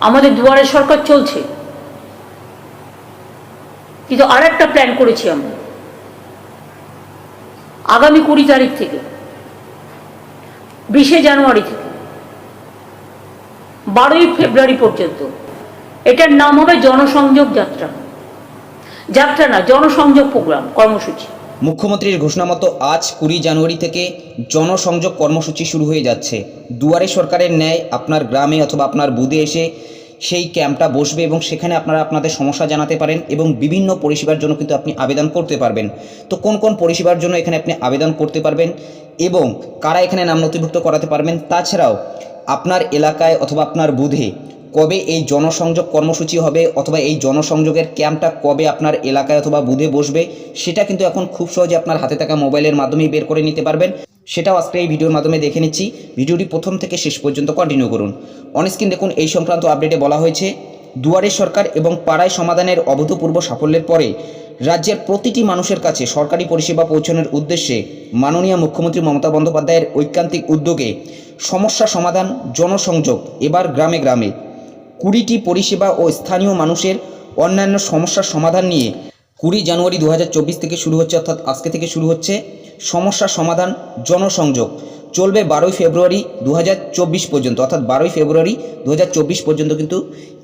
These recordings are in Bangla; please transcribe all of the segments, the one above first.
আমাদের দুয়ারে সরকার চলছে। কিন্তু আর একটা প্ল্যান করেছি আমরা আগামী কুড়ি তারিখ থেকে, বিশে জানুয়ারি থেকে, বারোই ফেব্রুয়ারি পর্যন্ত, এটার নাম হবে জনসংযোগ যাত্রা। যাত্রা না, জনসংযোগ প্রোগ্রাম, কর্মসূচি। মুখ্যমন্ত্রীর ঘোষণা মতো আজ কুড়ি জানুয়ারি থেকে জনসংযোগ কর্মসূচি শুরু হয়ে যাচ্ছে। দুয়ারে সরকারের ন্যায় আপনার গ্রামে অথবা আপনার বুধে এসে সেই ক্যাম্পটা বসবে এবং সেখানে আপনারা আপনাদের সমস্যা জানাতে পারেন এবং বিভিন্ন পরিষেবার জন্য কিন্তু আপনি আবেদন করতে পারবেন। তো কোন কোন পরিষেবার জন্য এখানে আপনি আবেদন করতে পারবেন এবং কারা এখানে নাম নথিভুক্ত করাতে পারবেন, তাছাড়াও আপনার এলাকায় অথবা আপনার বুধে কবে এই জনসংযোগ কর্মসূচি হবে অথবা এই জনসংযোগের ক্যাম্পটা কবে আপনার এলাকায় অথবা বুধে বসবে, সেটা কিন্তু এখন খুব সহজে আপনার হাতে থাকা মোবাইলের মাধ্যমেই বের করে নিতে পারবেন। সেটাও আজকে এই ভিডিওর মাধ্যমে দেখে নিচ্ছি। ভিডিওটি প্রথম থেকে শেষ পর্যন্ত কন্টিনিউ করুন। অনস্ক্রিন দেখুন, এই সংক্রান্ত আপডেটে বলা হয়েছে, দুয়ারে সরকার এবং পাড়ায় সমাধানের অভূতপূর্ব সাফল্যের পরে রাজ্যের প্রতিটি মানুষের কাছে সরকারি পরিষেবা পৌঁছানোর উদ্দেশ্যে মাননীয় মুখ্যমন্ত্রী মমতা বন্দ্যোপাধ্যায়ের ঐকান্তিক উদ্যোগে সমস্যা সমাধান, জনসংযোগ, এবার গ্রামে গ্রামে। কুড়িটি পরিষেবা ও স্থানীয় মানুষের অন্যান্য সমস্যার সমাধান নিয়ে কুড়ি জানুয়ারি দু হাজার চব্বিশ থেকে শুরু হচ্ছে, অর্থাৎ আজকে থেকে শুরু হচ্ছে সমস্যা সমাধান জনসংযোগ। চলবে বারোই ফেব্রুয়ারি দু হাজার চব্বিশ পর্যন্ত, অর্থাৎ বারোই ফেব্রুয়ারি দু হাজার চব্বিশ পর্যন্ত কিন্তু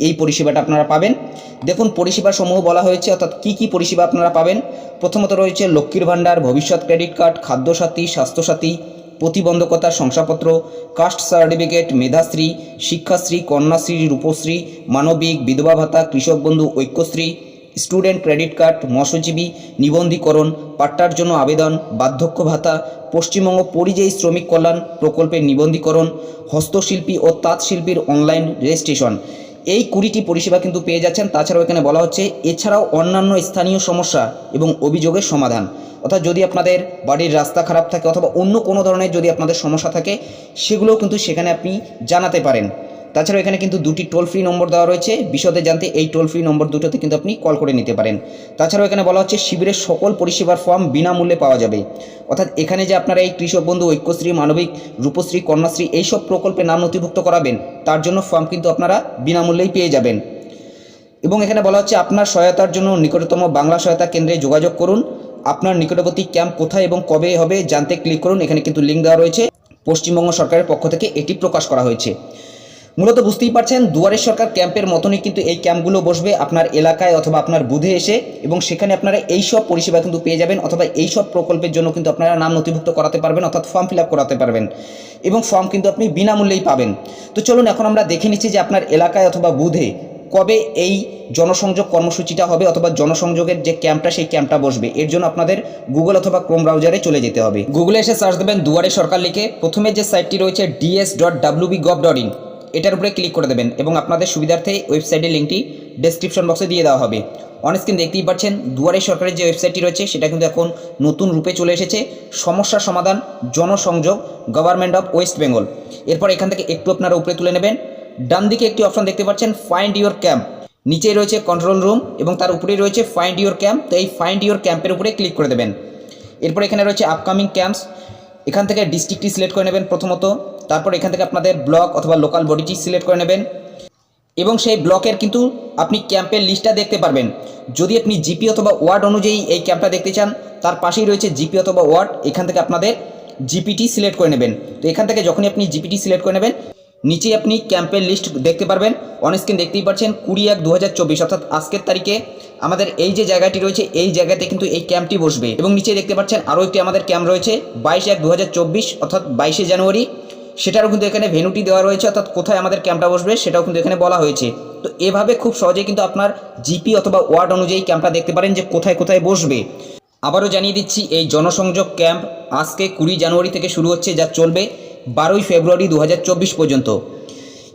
এই পরিষেবাটা আপনারা পাবেন। দেখুন, পরিষেবা সমূহ বলা হয়েছে, অর্থাৎ কী কী পরিষেবা আপনারা পাবেন? প্রথমত রয়েছে লক্ষ্মীর ভাণ্ডার, ভবিষ্যৎ ক্রেডিট কার্ড, খাদ্যসাথী, স্বাস্থ্যসাথী প্রতিবন্ধকতার শংসাপত্র, কাস্ট সার্টিফিকেট মেধাশ্রী, শিক্ষাশ্রী, কন্যাশ্রী, রূপশ্রী, মানবিক, বিধবা ভাতা, কৃষক বন্ধু, ঐক্যশ্রী, স্টুডেন্ট ক্রেডিট কার্ড, মৎস্যজীবী, নিবন্ধীকরণ, পাট্টার জন্য আবেদন, বার্ধক্য ভাতা, পশ্চিমবঙ্গ পরিযায়ী শ্রমিক কল্যাণ প্রকল্পের নিবন্ধীকরণ, হস্তশিল্পী ও তাঁতশিল্পীর অনলাইন রেজিস্ট্রেশন। এই কুড়িটি পরিষেবা কিন্তু পেয়ে যাচ্ছেন। তাছাড়াও এখানে বলা হচ্ছে, এছাড়াও অন্যান্য স্থানীয় সমস্যা এবং অভিযোগের সমাধান। অর্থাৎ যদি আপনাদের বাড়ির রাস্তা খারাপ থাকে অথবা অন্য কোনো ধরনের যদি আপনাদের সমস্যা থাকে, সেগুলোও কিন্তু সেখানে আপনি জানাতে পারেন। তাছাড়াও এখানে কিন্তু দুটি টোল ফ্রি নম্বর দেওয়া রয়েছে। বিশদে জানতে এই টোল ফ্রি নম্বর দুটোতে কিন্তু আপনি কল করে নিতে পারেন। তাছাড়াও এখানে বলা হচ্ছে, শিবিরের সকল পরিষেবার ফর্ম বিনামূল্যে পাওয়া যাবে। অর্থাৎ এখানে যে আপনারা এই কৃষক বন্ধু, ঐক্যশ্রী, মানবিক, রূপশ্রী, কন্যাশ্রী এইসব প্রকল্পে নাম নথিভুক্ত করাবেন, তার জন্য ফর্ম কিন্তু আপনারা বিনামূল্যেই পেয়ে যাবেন। এবং এখানে বলা হচ্ছে, আপনার সহায়তার জন্য নিকটতম বাংলা সহায়তা কেন্দ্রে যোগাযোগ করুন। আপনার নিকটবর্তী ক্যাম্প কোথায় এবং কবে হবে জানতে ক্লিক করুন। এখানে কিন্তু লিঙ্ক দেওয়া রয়েছে। পশ্চিমবঙ্গ সরকারের পক্ষ থেকে এটি প্রকাশ করা হয়েছে। মূলত বুঝতেই পারছেন দুয়ারের সরকার ক্যাম্পের মতনই কিন্তু এই ক্যাম্পগুলো বসবে আপনার এলাকায় অথবা আপনার বুধে এসে এবং সেখানে আপনারা এই সব পরিষেবা কিন্তু পেয়ে যাবেন অথবা এই সব প্রকল্পের জন্য কিন্তু আপনারা নাম নথিভুক্ত করাতে পারবেন, অর্থাৎ ফর্ম ফিল করাতে পারবেন এবং ফর্ম কিন্তু আপনি বিনামূল্যেই পাবেন। তো চলুন এখন আমরা দেখে নিচ্ছি যে আপনার এলাকায় অথবা বুধে কবে এই জনসংযোগ কর্মসূচিটা হবে অথবা জনসংযোগের যে ক্যাম্পটা, সেই ক্যাম্পটা বসবে। এর জন্য আপনাদের গুগল অথবা ক্রোম ব্রাউজারে চলে যেতে হবে। গুগলে এসে সার্চ দেবেন দুয়ারে সরকার লিখে। প্রথমে যে সাইটটি রয়েছে DS dot WB gov dot in এটার উপরে ক্লিক করে দেবেন এবং আপনাদের সুবিধার্থে ওয়েবসাইটের লিঙ্কটি ডেসক্রিপশন বক্সে দিয়ে দেওয়া হবে। অনস্ক্রিন দেখতেই পাচ্ছেন, দুয়ারে সরকারের যে ওয়েবসাইটটি রয়েছে, সেটা কিন্তু এখন নতুন রূপে চলে এসেছে। সমস্যা সমাধান, জনসংযোগ গভর্নমেন্ট অফ ওয়েস্ট বেঙ্গল এরপর এখান থেকে একটু আপনারা উপরে তুলে নেবেন। ডান দিকে একটি অপশন দেখতে পাচ্ছেন ফাইন্ড ইওর ক্যাম্প নিচেই রয়েছে কন্ট্রোল রুম এবং তার উপরেই রয়েছে ফাইন্ড ইওর ক্যাম্প তো এই ফাইন্ড ইওর ক্যাম্পের উপরে ক্লিক করে দেবেন। এরপর এখানে রয়েছে আপকামিং ক্যাম্পস এখান থেকে ডিস্ট্রিক্টটি সিলেক্ট করে নেবেন প্রথমত। তারপর এখান থেকে আপনাদের ব্লক অথবা লোকাল বডিটি সিলেক্ট করে নেবেন। এবং সেই ব্লকের কিন্তু আপনি ক্যাম্পের লিস্টটা দেখতে পারবেন। যদি আপনি জিপি অথবা ওয়ার্ড অনুযায়ী এই ক্যাম্পটা দেখতে চান, তার পাশেই রয়েছে জিপি অথবা ওয়ার্ড এখান থেকে আপনাদের জিপিটি সিলেক্ট করে নেবেন। তো এখান থেকে যখনই আপনি জিপিটি সিলেক্ট করে নেবেন, নিচেই আপনি ক্যাম্পের লিস্ট দেখতে পারবেন। অনস্ক্রিন দেখতেই পাচ্ছেন কুড়ি এক দু অর্থাৎ আজকের তারিখে আমাদের এই যে জায়গাটি রয়েছে, এই জায়গাতে কিন্তু এই ক্যাম্পটি বসবে। এবং নিচে দেখতে পাচ্ছেন আরও একটি আমাদের ক্যাম্প রয়েছে, বাইশ এক দু অর্থাৎ বাইশে জানুয়ারি। সেটারও কিন্তু এখানে ভেনুটি দেওয়া রয়েছে, অর্থাৎ কোথায় আমাদের ক্যাম্পটা বসবে সেটাও কিন্তু এখানে বলা হয়েছে। তো এভাবে খুব সহজেই কিন্তু আপনার জিপি অথবা ওয়ার্ড অনুযায়ী ক্যাম্পটা দেখতে পারেন যে কোথায় কোথায় বসবে। আবারও জানিয়ে দিচ্ছি, এই জনসংযোগ ক্যাম্প আজকে কুড়ি জানুয়ারি থেকে শুরু হচ্ছে, যা চলবে বারোই ফেব্রুয়ারি দু হাজার চব্বিশ পর্যন্ত।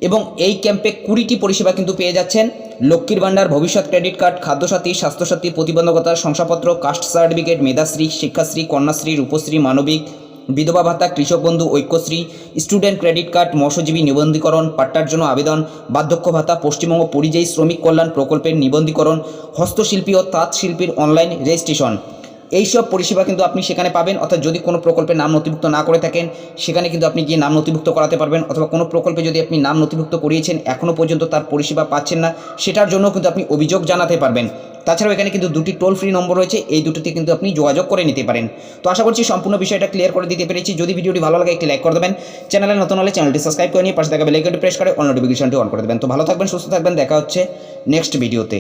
এবং এই ক্যাম্পে কুড়িটি পরিষেবা কিন্তু পেয়ে যাচ্ছেন। লক্ষ্মীর ভাণ্ডার, ভবিষ্যৎ ক্রেডিট কার্ড খাদ্যসাথী, স্বাস্থ্যসাথী প্রতিবন্ধকতার শংসাপত্র কাস্ট সার্টিফিকেট মেধাশ্রী, শিক্ষাশ্রী, কন্যাশ্রী, রূপশ্রী, মানবিক বিধবা ভাতা, কৃষক বন্ধু, ঐক্যশ্রী, স্টুডেন্ট ক্রেডিট কার্ড, মৎস্যজীবী নিবন্ধীকরণ, পাট্টার জন্য আবেদন, বার্ধক্য ভাতা, পশ্চিমবঙ্গ পরিযায়ী শ্রমিক কল্যাণ প্রকল্পের নিবন্ধীকরণ, হস্তশিল্পী ও তাঁত শিল্পীর অনলাইন রেজিস্ট্রেশন এই সব পরিষেবা কিন্তু আপনি সেখানে পাবেন, অর্থাৎ যদি কোনো প্রকল্পে নাম নথিভুক্ত না করে থাকেন, সেখানে কিন্তু আপনি গিয়ে নাম নথিভুক্ত করাতে পারবেন, অথবা কোনো প্রকল্পে যদি আপনি নাম নথিভুক্ত করিয়েছেন এখনও পর্যন্ত তার পরিষেবা পাচ্ছেন না, সেটার জন্য কিন্তু আপনি অভিযোগ জানাতে পারবেন। তাছাড়াও এখানে কিন্তু দুটি টোল ফ্রি নম্বর রয়েছে, এই দুটোতে কিন্তু আপনি যোগাযোগ করে নিতে পারেন। তো আশা করছি সম্পূর্ণ বিষয়টা ক্লিয়ার করে দিতে পেরেছি। যদি ভিডিওটি ভালো লাগে, একটি লাইক করে দেবেন। চ্যানেলে নতুন হলে চ্যানেলটি সাবস্ক্রাইব করে নিয়ে পাশে থাকা বেলাইকনটি প্রেস করে অল নোটিফিকেশনটি অন করে দেবেন। তো ভালো থাকবেন, সুস্থ থাকবেন, দেখা হচ্ছে নেক্সট ভিডিওতে